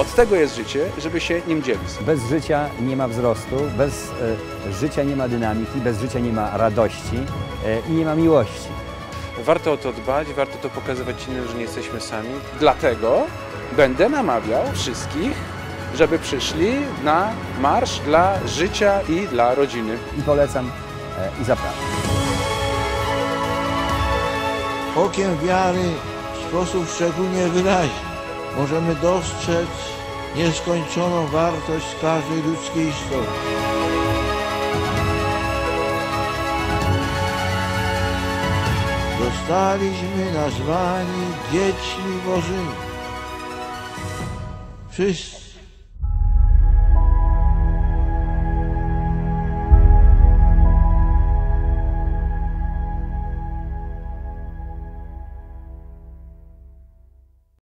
Od tego jest życie, żeby się nim dzielić. Bez życia nie ma wzrostu, bez e, życia nie ma dynamiki, bez życia nie ma radości e, i nie ma miłości. Warto o to dbać, warto to pokazywać innym, że nie jesteśmy sami. Dlatego będę namawiał wszystkich, żeby przyszli na marsz dla życia i dla rodziny. I polecam e, i zapraszam. Okiem wiary w sposób szczególnie wyraźny możemy dostrzec nieskończoną wartość każdej ludzkiej istoty. Zostaliśmy nazwani dziećmi Bożymi. Wszyscy.